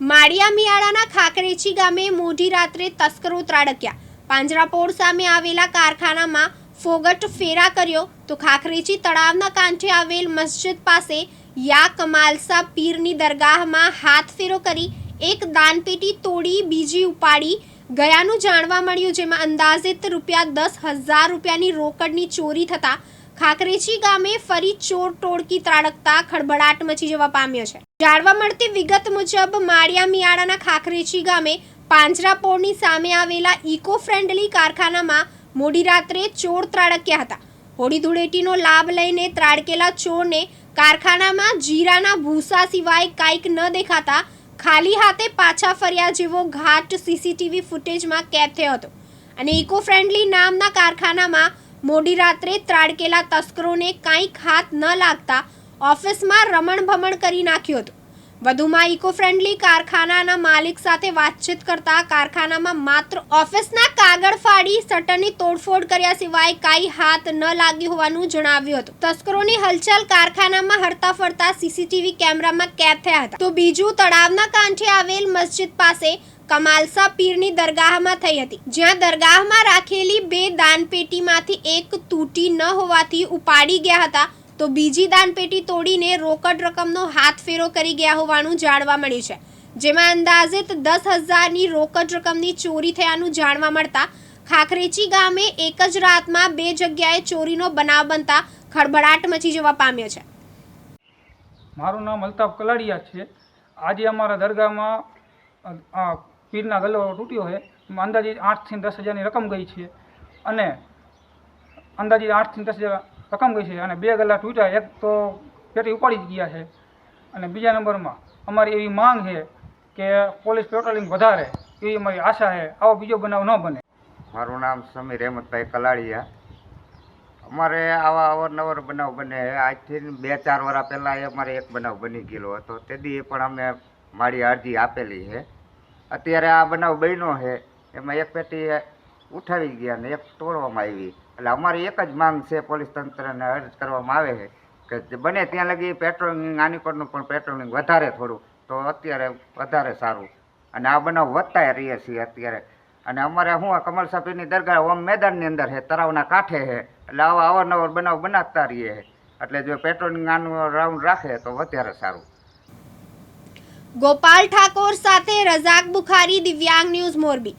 માળિયા મિયાળાના ખાકરેચી ગામે મોડી રાત્રે તસ્કરો ત્રાડક્યા. પાંજરાપોળ સામે આવેલા કારખાનામાં ફોગટ ફેરા કર્યો તો ખાખરેચી તળાવના કાંઠે આવેલ મસ્જિદ પાસે યા કમાલસા પીરની દરગાહમાં હાથ ફેરો કરી એક દાનપેટી તોડી બીજી ઉપાડી. ગયાનું જાણવા મળ્યું જેમાં અંદાજિત રૂપિયા દસ હજાર રૂપિયાની રોકડની ચોરી થતા ખાખરેચી ગામે ફરી ચોર ટોળકી ત્રાડકતા ખળભળાટ મચી જવા પામ્યો છે. જાણવા મળતી વિગત મુજબ માળિયા મિયાળાના ખાખરેચી ગામે પાંજરાપોળની સામે આવેલા ઇકો ફ્રેન્ડલી કારખાનામાં મોડી રાત્રે ચોર ત્રાડક્યા હતા. હોળી ધૂળેટીનો લાભ લઈને ત્રાડકેલા ચોરને કારખાનામાં જીરાના ભૂસા સિવાય કાંઈક ન દેખાતા ખાલી હાથે પાછા ફર્યા જેવો ઘાટ સીસીટીવી ફૂટેજમાં કેદ થયો હતો. અને ઇકો ફ્રેન્ડલી નામના કારખાનામાં મોડી રાત્રે ત્રાડકેલા તસ્કરોને કાંઈક હાથ ન લાગતા ઓફિસમાં રમણ ભમણ કરી નાખ્યો હતું. વધુમાં ઇકો ફ્રેન્ડલી કારખાનાના માલિક સાથે વાતચીત કરતા કારખાનામાં માત્ર ઓફિસના કાગળ ફાડી શટરની તોડફોડ કર્યા સિવાય કાંઈ હાથ ન લાગ્યું હોવાનું જણાવ્યું હતું. તસ્કરોની હલચલ કારખાનામાં હરતા ફરતા સીસીટીવી કેમેરામાં કેદ થયા હતા. તો બીજું તળાવના કાંઠે આવેલ મસ્જિદ પાસે કમાલસા પીરની દરગાહમાં થઈ હતી, જ્યાં દરગાહમાં રાખેલી બે દાનપેટીમાંથી એક તૂટી ન હોવાથી ઉપાડી ગયા હતા, તો બીજી દાનપેટી તોડીને રોકડ રકમનો હાથ ફેરો કરી ગયા હોવાનું જાણવા મળ્યું છે. જેમાં અંદાજિત દસ હજારની રોકડ રકમની ચોરી થયાનું જાણવા મળતા, ખાખરેચી ગામે એક જ રાતમાં બે જગ્યાએ ચોરીનો બનાવ બનતા ખળભળાટ મચી જવા પામ્યો છે. મારું નામ અલ્તાફ કલાડિયા છે. આજે અમારા દરગાહમાં પીરના ગલ્લો તૂટ્યો છે. એમાં અંદાજિત આઠથી દસ હજારની રકમ ગઈ છે. અને અંદાજિત આઠથી દસ હજાર રકમ ગઈ છે અને બે ગલ્લા તૂટ્યા. એક તો પેટી ઉપાડી જ ગયા છે. અને બીજા નંબરમાં અમારી એવી માંગ છે કે પોલીસ પેટ્રોલિંગ વધારે. એવી અમારી આશા છે. આવો બીજો બનાવ ન બને. મારું નામ સમીર હેમંતભાઈ કલાળિયા અમારે આવા અવારનવાર બનાવ બને આજથી બે ચાર વર્ષ પહેલાં અમારે એક બનાવ બની ગયેલો હતો. તેથી પણ અમે મારી અરજી આપેલી છે. અત્યારે આ બનાવ બન્યો છે, એમાં એક પેટી ઉઠાવી ગયા ને એક તોડવામાં આવી. એટલે અમારી એક જ માંગ છે પોલીસ તંત્રને અરજ કરવામાં આવે છે કે બને ત્યાં લગી પેટ્રોલિંગ આની પરનું પણ પેટ્રોલિંગ વધારે થોડું. તો અત્યારે વધારે સારું. અને આ બનાવ વધતા રહીએ છીએ અત્યારે. અને અમારે શું કમલ સાપીની દરગાહ ઓમ મેદાનની અંદર છે, તળાવના કાંઠે છે. એટલે આવા અવારનવાર બનાવ બનાવતા રહીએ એટલે જો પેટ્રોલિંગ આનું રાઉન્ડ રાખે તો વધારે સારું. ગોપાલ ઠાકોર સાથે રઝાક બુખારી દિવ્યાંગ ન્યૂઝ મોરબી.